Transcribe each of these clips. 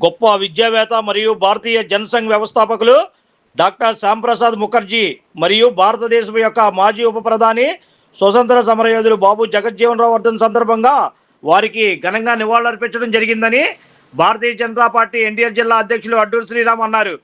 గొప్ప విద్యావేత్త మరియు భారతీయ జనసంఘ్ వ్యవస్థాపకులు డాక్టర్ శ్యాంప్రసాద్ ముఖర్జీ మరియు భారతదేశం యొక్క మాజీ ఉప ప్రధాని స్వతంత్ర సమరయోధులు బాబు జగజ్జీవన్ రావు వర్ధన్ సందర్భంగా వారికి ఘనంగా నివాళులర్పించడం జరిగిందని భారతీయ జనతా పార్టీ ఎన్టీఆర్ జిల్లా అధ్యక్షులు అడ్డూరు శ్రీరామ్ అన్నారు.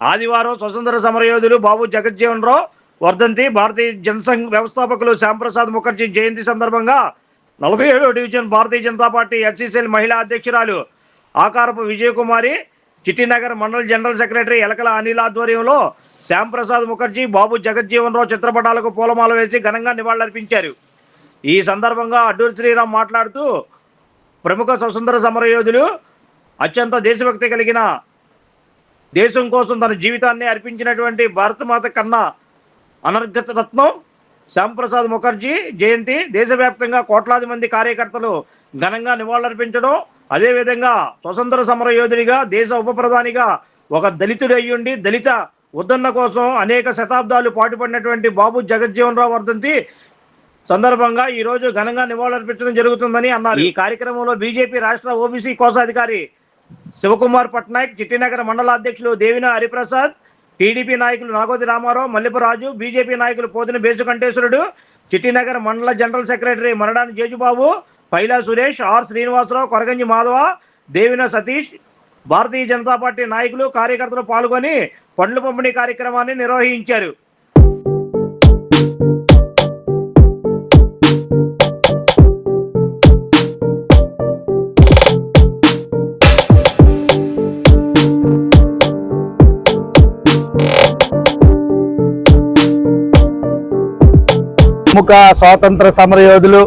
ఆదివారం స్వతంత్ర సమరయోధులు బాబు జగజ్జీవన్ రావు వర్ధంతి భారతీయ జనసంఘ్ వ్యవస్థాపకులు శ్యాంప్రసాద్ ముఖర్జీ జయంతి సందర్భంగా నలభై ఏడో division Bharatiya Janata Party S C C L మహిళా అధ్యక్షురాలు ఆకారపు విజయకుమారి చిట్టినగర్ మండల జనరల్ సెక్రటరీ ఎలకల అనిల్ ఆధ్వర్యంలో శ్యాంప్రసాద్ ముఖర్జీ బాబు జగజ్జీవన్ రావు చిత్రపటాలకు పూలమాల వేసి ఘనంగా నివాళులర్పించారు. ఈ సందర్భంగా అడ్డూరి శ్రీరామ్ మాట్లాడుతూ ప్రముఖ స్వతంత్ర సమరయోధులు అత్యంత దేశభక్తి కలిగిన దేశం కోసం తన జీవితాన్ని అర్పించినటువంటి భారతమాత కన్నా అనర్గత రత్నం శ్యాంప్రసాద్ ముఖర్జీ జయంతి దేశవ్యాప్తంగా కోట్లాది మంది కార్యకర్తలు ఘనంగా నివాళులర్పించడం అదేవిధంగా స్వతంత్ర సమర యోధుడిగా దేశ ఉప ప్రధానిగా ఒక దళితుడు అయ్యుండి దళిత ఉద్ధరణ కోసం అనేక శతాబ్దాలు పాటుపడినటువంటి బాబు జగజ్జీవన్ రావు వర్ధంతి సందర్భంగా ఈ రోజు ఘనంగా నివాళులర్పించడం జరుగుతుందని అన్నారు. ఈ కార్యక్రమంలో బీజేపీ రాష్ట్ర ఓబీసీ కోశాధికారి శివకుమార్ పట్నాయక్ చిట్టినగర్ మండల అధ్యక్షులు దేవిన హరిప్రసాద్ టీడీపీ నాయకులు నాగోతి రామారావు మల్లెపరాజు బీజేపీ నాయకులు పోతిన బేసుకంఠేశ్వరుడు చిట్టినగర్ మండల జనరల్ సెక్రటరీ మరణాని జేజుబాబు పైలా సురేష్ ఆర్ శ్రీనివాసరావు కొరగంజి మాధవ దేవిన సతీష్ భారతీయ జనతా పార్టీ నాయకులు కార్యకర్తలు పాల్గొని పండ్లు పంపిణీ కార్యక్రమాన్ని నిర్వహించారు. ప్రముఖ స్వాతంత్ర సమరయోధులు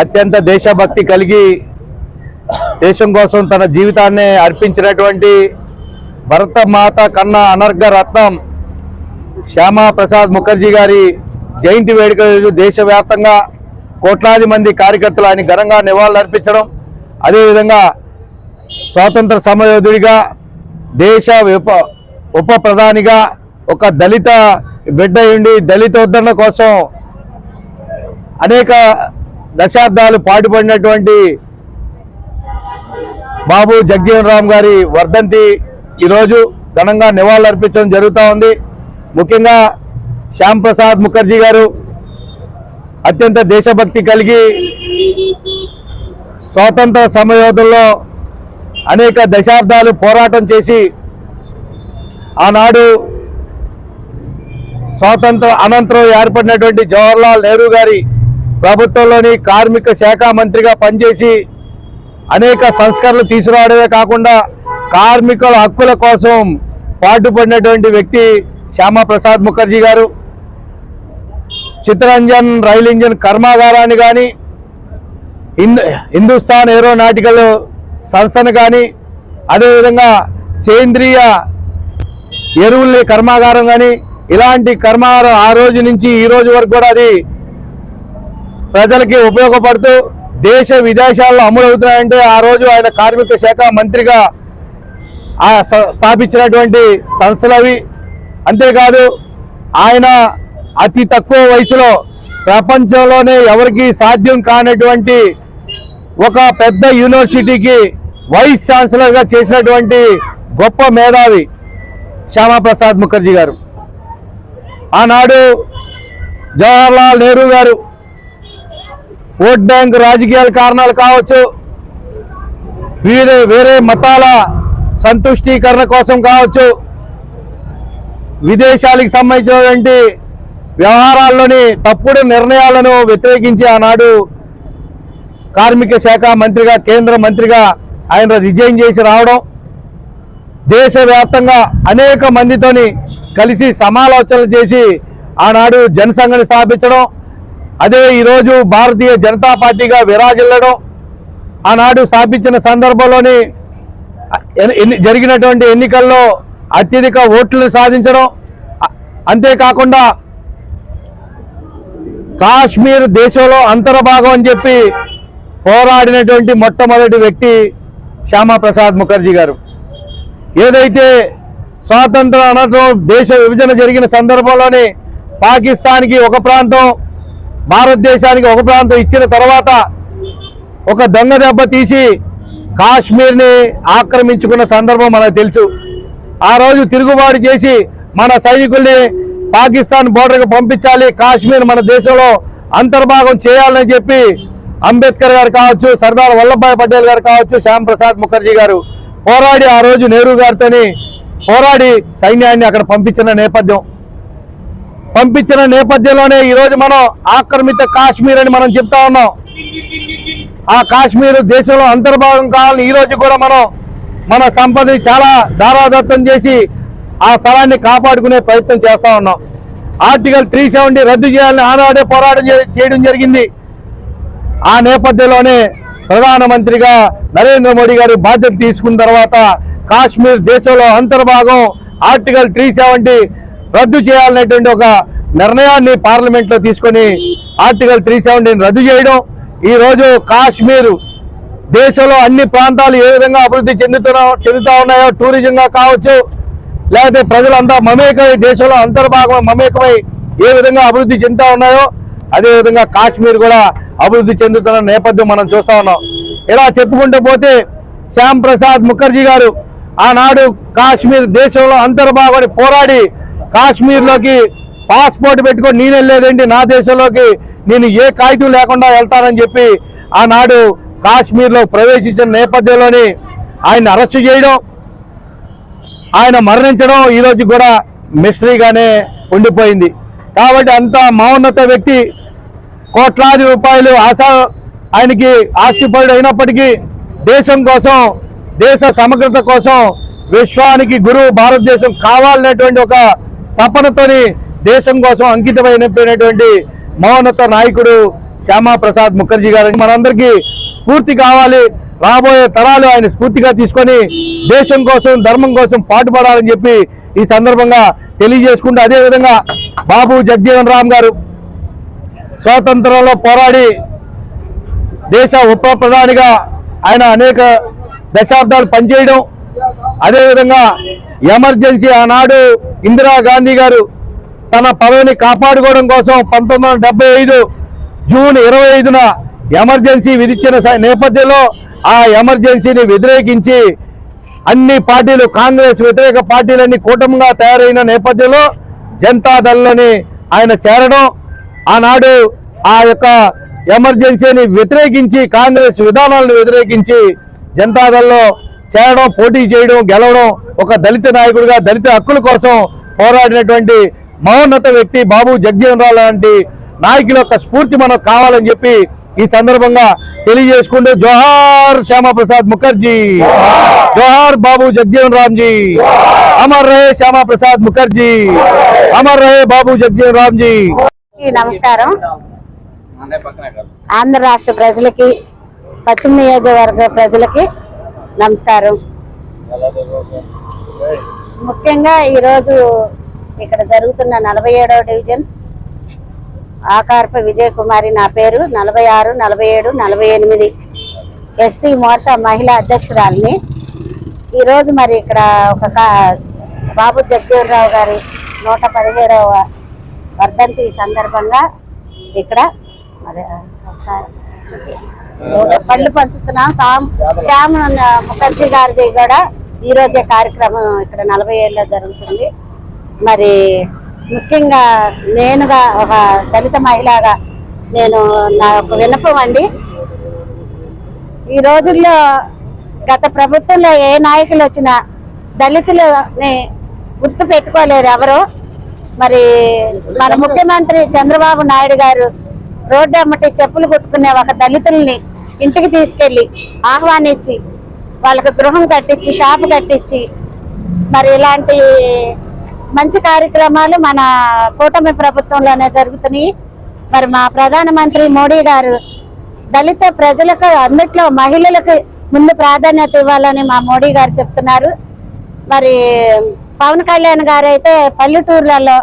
అత్యంత దేశభక్తి కలిగి దేశం కోసం తన జీవితాన్ని అర్పించినటువంటి భరతమాత కన్నా అనర్ఘ రత్నం శ్యామా ప్రసాద్ ముఖర్జీ గారి జయంతి వేడుకలు దేశవ్యాప్తంగా కోట్లాది మంది కార్యకర్తలు ఆయన ఘనంగా నివాళులు అర్పించడం అదేవిధంగా స్వాతంత్ర సమయోధుడిగా దేశ ఉప ఉప ప్రధానిగా ఒక దళిత బిడ్డ ఉండి దళితోద్ధరణ కోసం అనేక దశాబ్దాలు పాటుపడినటువంటి బాబు జగ్జీవన్ రామ్ గారి వర్ధంతి ఈరోజు ఘనంగా నివాళులర్పించడం జరుగుతూ ఉంది. ముఖ్యంగా శ్యామ్ ప్రసాద్ ముఖర్జీ గారు అత్యంత దేశభక్తి కలిగి స్వాతంత్ర సమయోధుల్లో అనేక దశాబ్దాలు పోరాటం చేసి ఆనాడు స్వాతంత్ర అనంతరం ఏర్పడినటువంటి జవహర్లాల్ నెహ్రూ గారి ప్రభుత్వంలోని కార్మిక శాఖ మంత్రిగా పనిచేసి అనేక సంస్కరణలు తీసుకురావడమే కాకుండా కార్మికుల హక్కుల కోసం పాటుపడినటువంటి వ్యక్తి శ్యామప్రసాద్ ముఖర్జీ గారు. చిత్తరంజన్ రైల్ ఇంజిన్ కర్మాగారాన్ని కానీ హిందుస్థాన్ ఏరోనాటికల్ సంస్థను కానీ అదేవిధంగా సేంద్రియ ఎరువుల కర్మాగారం కానీ ఇలాంటి కర్మాగారం ఆ రోజు నుంచి ఈ రోజు వరకు కూడా అది ప్రజలకి ఉపయోగపడుతూ దేశ విదేశాల్లో అమలవుతున్నాయంటే ఆ రోజు ఆయన కార్మిక శాఖ మంత్రిగా స్థాపించినటువంటి సంస్థలు అవి. అంతేకాదు ఆయన అతి తక్కువ వయసులో ప్రపంచంలోనే ఎవరికి సాధ్యం కానటువంటి ఒక పెద్ద యూనివర్సిటీకి వైస్ ఛాన్సలర్గా చేసినటువంటి గొప్ప మేధావి శ్యామాప్రసాద్ ముఖర్జీ గారు. ఆనాడు జవహర్లాల్ నెహ్రూ గారు ఓట్ బ్యాంక్ రాజకీయాల కారణాలు కావచ్చు వేరే వేరే మతాల సంతుష్టీకరణ కోసం కావచ్చు విదేశాలకు సంబంధించినటువంటి వ్యవహారాల్లోని తప్పుడు నిర్ణయాలను వ్యతిరేకించి ఆనాడు కార్మిక శాఖ మంత్రిగా కేంద్ర మంత్రిగా ఆయన రిజైన్ చేసి రావడం దేశవ్యాప్తంగా అనేక మందితోని కలిసి సమాలోచనలు చేసి ఆనాడు జనసంఘని స్థాపించడం అదే ఈరోజు భారతీయ జనతా పార్టీగా విరాజిల్లడం ఆనాడు స్థాపించిన సందర్భంలోని ఎన్ని- జరిగినటువంటి ఎన్నికల్లో అత్యధిక ఓట్లు సాధించడం అంతేకాకుండా కాశ్మీర్ దేశంలో అంతర్భాగం అని చెప్పి పోరాడినటువంటి మొట్టమొదటి వ్యక్తి శ్యామాప్రసాద్ ముఖర్జీ గారు. ఏదైతే స్వాతంత్ర అనంతరం దేశ విభజన జరిగిన సందర్భంలోనే పాకిస్తాన్కి ఒక ప్రాంతం భారతదేశానికి ఒక ప్రాంతం ఇచ్చిన తర్వాత ఒక దొంగ దెబ్బ తీసి కాశ్మీర్ని ఆక్రమించుకున్న సందర్భం మనకు తెలుసు. ఆ రోజు తిరుగుబాటు చేసి మన సైనికుల్ని పాకిస్తాన్ బోర్డర్కి పంపించాలి కాశ్మీర్ మన దేశంలో అంతర్భాగం చేయాలని చెప్పి అంబేద్కర్ గారు కావచ్చు సర్దార్ వల్లభాయ్ పటేల్ గారు కావచ్చు శ్యామ్ ప్రసాద్ ముఖర్జీ గారు పోరాడి ఆ రోజు నెహ్రూ గారితోని పోరాడి సైన్యాన్ని అక్కడ పంపించిన నేపథ్యం. పంపించిన నేపథ్యంలోనే ఈరోజు మనం ఆక్రమిత కాశ్మీర్ అని మనం చెప్తా ఉన్నాం. ఆ కాశ్మీర్ దేశంలో అంతర్భాగం కావాలని ఈరోజు కూడా మనం మన సంపదని చాలా దారాదత్తం చేసి ఆ స్థలాన్ని కాపాడుకునే ప్రయత్నం చేస్తా ఉన్నాం. ఆర్టికల్ త్రీ సెవెంటీ రద్దు చేయాలని ఆనాడే పోరాటం చేయడం జరిగింది. ఆ నేపథ్యంలోనే ప్రధానమంత్రిగా నరేంద్ర మోడీ గారు బాధ్యత తీసుకున్న తర్వాత కాశ్మీర్ దేశంలో అంతర్భాగం ఆర్టికల్ త్రీ సెవెంటీ రద్దు చేయాలనేటువంటి ఒక నిర్ణయాన్ని పార్లమెంట్లో తీసుకొని ఆర్టికల్ త్రీ సెవెంటీని రద్దు చేయడం ఈ రోజు కాశ్మీర్ దేశంలో అన్ని ప్రాంతాలు ఏ విధంగా అభివృద్ధి చెందుతున్నా చెందుతా ఉన్నాయో టూరిజంగా కావచ్చు లేకపోతే ప్రజలంతా మమేకమై దేశంలో అంతర్భాగం మమేకమై ఏ విధంగా అభివృద్ధి చెందుతా ఉన్నాయో అదే విధంగా కాశ్మీర్ కూడా అభివృద్ధి చెందుతున్న నేపథ్యం మనం చూస్తా ఉన్నాం. ఇలా చెప్పుకుంటూ పోతే శ్యామ్ ప్రసాద్ ముఖర్జీ గారు ఆనాడు కాశ్మీర్ దేశంలో అంతర్భాగం పోరాడి కాశ్మీర్లోకి పాస్పోర్ట్ పెట్టుకొని నేను వెళ్ళేదేంటి? నా దేశంలోకి నేను ఏ కాగితం లేకుండా వెళ్తానని చెప్పి ఆనాడు కాశ్మీర్లో ప్రవేశించిన నేపథ్యంలోని ఆయన అరెస్టు చేయడం ఆయన మరణించడం ఈ రోజు కూడా మిస్టరీగానే ఉండిపోయింది. కాబట్టి అంత మౌన్నత వ్యక్తి కోట్లాది రూపాయలు ఆశ ఆయనకి ఆస్తిపరుడు అయినప్పటికీ దేశం కోసం దేశ సమగ్రత కోసం విశ్వానికి గురువు భారతదేశం కావాలనేటువంటి ఒక తపనతోని దేశం కోసం అంకితమైనటువంటి మౌనత నాయకుడు శ్యామా ప్రసాద్ ముఖర్జీ గారు. మనందరికీ స్ఫూర్తి కావాలి. రాబోయే తరాలు ఆయన స్ఫూర్తిగా తీసుకొని దేశం కోసం ధర్మం కోసం పాటుపడాలని చెప్పి ఈ సందర్భంగా తెలియజేసుకుంటూ అదేవిధంగా బాబు జగ్జీవన్ రామ్ గారు స్వాతంత్రంలో పోరాడి దేశ ఉప ప్రధానిగా ఆయన అనేక దశాబ్దాలు పనిచేయడం అదేవిధంగా ఎమర్జెన్సీ ఆనాడు ఇందిరాగాంధీ గారు తన పదవిని కాపాడుకోవడం కోసం పంతొమ్మిది వందల ఐదు జూన్ ఇరవై ఐదున ఎమర్జెన్సీ విధించిన స- నేపథ్యంలో ఆ ఎమర్జెన్సీని వ్యతిరేకించి అన్ని పార్టీలు కాంగ్రెస్ వ్యతిరేక పార్టీలన్నీ కూటమిగా తయారైన నేపథ్యంలో జనతాదళ్ళోని ఆయన చేరడం ఆనాడు ఆ యొక్క ఎమర్జెన్సీని వ్యతిరేకించి కాంగ్రెస్ విధానాలను వ్యతిరేకించి జనతాదళ్ళో చేరడం పోటీ చేయడం గెలవడం ఒక దళిత నాయకుడిగా దళిత హక్కుల కోసం పోరాడినటువంటి మహోన్నత వ్యక్తి బాబు జగ్జీవన్ రావు లాంటి నాయకుల యొక్క స్ఫూర్తి మనకు కావాలని చెప్పి ఈ సందర్భంగా తెలియజేసుకుంటూ జోహార్ శ్యామా ప్రసాద్ ముఖర్జీ. జోహార్ బాబు జగ్జీవన్ రామ్ జీ అమర్ రహే శ్యామా ప్రసాద్ ముఖర్జీ. అమర్ రహే బాబు జగ్జీవన్ రామ్ జీ అందరికీ నమస్కారం. ఆంధ్ర రాష్ట్ర ప్రజలకి పశ్చిమ నియోజకవర్గ ప్రజలకి నమస్కారం. ముఖ్యంగా ఈరోజు ఇక్కడ జరుగుతున్న నలభై ఏడవ డివిజన్ ఆకార్ప విజయ కుమారి నా పేరు. నలభై ఆరు నలభై ఏడు నలభై ఎనిమిది ఎస్సీ మోర్షా మహిళా అధ్యక్షురాలిని. ఈరోజు మరి ఇక్కడ ఒక బాబు జగ్జీవనరావు గారి నూట పదిహేడవ వర్ధంతి సందర్భంగా ఇక్కడ మరి ఒకసారి పళ్ళు పంచుతున్నాం. సామ్ శ్యామ్ ముఖర్జీ గారిది కూడా ఈ రోజే కార్యక్రమం ఇక్కడ నలభై ఏళ్ళలో జరుగుతుంది. మరి ముఖ్యంగా నేనుగా ఒక దళిత మహిళగా నేను నా ఒక విన్నపం అండి. ఈ రోజుల్లో గత ప్రభుత్వంలో ఏ నాయకులు వచ్చినా దళితులని గుర్తు పెట్టుకోలేదు ఎవరు. మరి మన ముఖ్యమంత్రి చంద్రబాబు నాయుడు గారు రోడ్డు అమ్మటి చెప్పులు కొట్టుకునే ఒక దళితుల్ని ఇంటికి తీసుకెళ్ళి ఆహ్వానించి వాళ్ళకి గృహం కట్టించి షాపు కట్టించి మరి ఇలాంటి మంచి కార్యక్రమాలు మన కూటమి ప్రభుత్వంలోనే జరుగుతున్నాయి. మరి మా ప్రధానమంత్రి మోడీ గారు దళిత ప్రజలకు అన్నిట్లో మహిళలకు ముందు ప్రాధాన్యత ఇవ్వాలని మా మోడీ గారు చెప్తున్నారు. మరి పవన్ కళ్యాణ్ గారు అయితే పల్లెటూర్లలో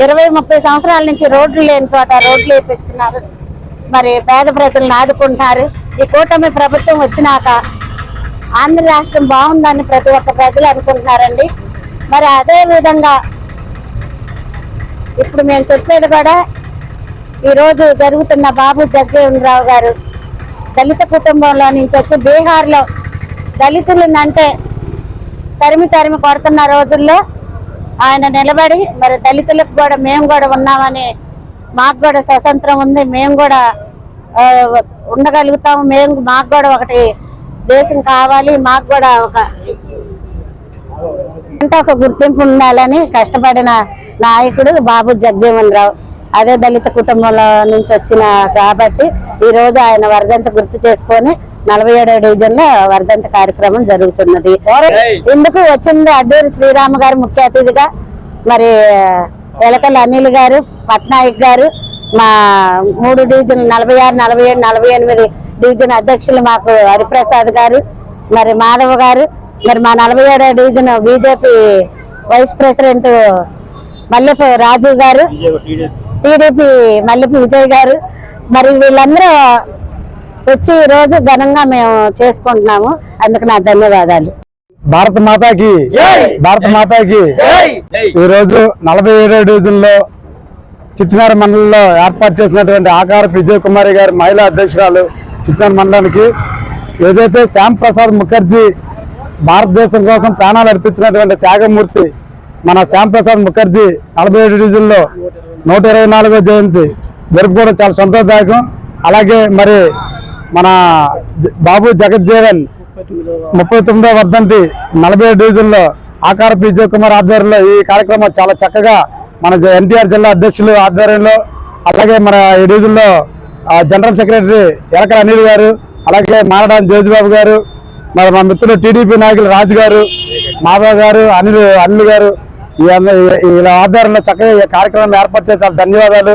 ఇరవై ముప్పై సంవత్సరాల నుంచి రోడ్లు లేని చోట రోడ్లు వేపిస్తున్నారు. మరి పేద ప్రజలను ఆదుకుంటున్నారు. ఈ కూటమి ప్రభుత్వం వచ్చినాక ఆంధ్ర రాష్ట్రం బాగుందని ప్రతి ఒక్క ప్రజలు అనుకుంటున్నారండి. మరి అదే విధంగా ఇప్పుడు మేము చెప్పేది కూడా ఈరోజు జరుగుతున్న బాబు జగజీవన్ రావు గారు దళిత కుటుంబంలో నుంచి వచ్చి బీహార్లో దళితులను అంటే తరిమి తరిమి కొడుతున్న రోజుల్లో ఆయన నిలబడి మరి దళితులకు కూడా మేము కూడా ఉన్నామని మాకు కూడా స్వతంత్రం ఉంది మేము కూడా ఉండగలుగుతాము మేము మాకు కూడా ఒకటి దేశం కావాలి మాకు కూడా ఒక అంటే ఒక గుర్తింపు ఉండాలని కష్టపడిన నాయకుడు బాబు జగజీవన్ రావు. అదే దళిత కుటుంబంలో నుంచి వచ్చిన కాబట్టి ఈ రోజు ఆయన వరదంతా గుర్తు చేసుకొని నలభై ఏడవ డివిజన్లో వర్ధంతి కార్యక్రమం జరుగుతున్నది. ఇందుకు వచ్చింది అడ్డూరి శ్రీరామ గారు ముఖ్య అతిథిగా? మరి ఎలకల అనిల్ గారు పట్నాయక్ గారు మా మూడు డివిజన్ నలభై ఆరు నలభై ఏడు నలభై ఎనిమిది డివిజన్ అధ్యక్షులు మాకు హరిప్రసాద్ గారు మరి మాధవ్ గారు మరి మా నలభై ఏడో division BJP vice president Mallepu Raju గారు టీడీపీ మల్లెపు విజయ్ గారు మరి వీళ్ళందరూ వచ్చి ఈ రోజు ఘనంగా మేము చేసుకుంటున్నాము. అందుకు నా ధన్యవాదాలు. భారత మాతాకి భారత మాతాకి. ఈ రోజు నలభై ఏడో డివిజన్లో చిట్టినార మండలంలో ఏర్పాటు చేసినటువంటి ఆకార విజయ్ కుమారి గారి మహిళా అధ్యక్షురాలు చిట్టినార మండలానికి ఏదైతే శ్యామ్ ప్రసాద్ ముఖర్జీ భారతదేశం కోసం ప్రాణాలు అర్పించినటువంటి త్యాగమూర్తి మన శ్యామ్ ప్రసాద్ ముఖర్జీ నలభై ఏడు డివిజన్లో నూట ఇరవై నాలుగో జయంతి. జరుపుకోవడం చాలా సంతోషదాయకం. అలాగే మరి మన జ- బాబు జగజ్జీవన్ ముప్పై తొమ్మిదో వర్ధంతి నలభై డివిజన్లో ఆకార విజయ్ కుమార్ ఆధ్వర్యంలో ఈ కార్యక్రమం చాలా చక్కగా మన ఎన్టీఆర్ జిల్లా అధ్యక్షులు ఆధ్వర్యంలో అలాగే మన ఈ డివిజన్లో జనరల్ సెక్రటరీ ఎలకర అనిల్ గారు అలాగే మారడాన్ జోజిబాబు గారు మరి మా మిత్రులు టీడీపీ నాయకులు రాజు గారు మాధవ్ గారు అనిల్ అనిల్ గారు ఈ వీళ్ళ ఆధ్వర్యంలో చక్కగా ఈ కార్యక్రమం ఏర్పాటు చేశారు ధన్యవాదాలు.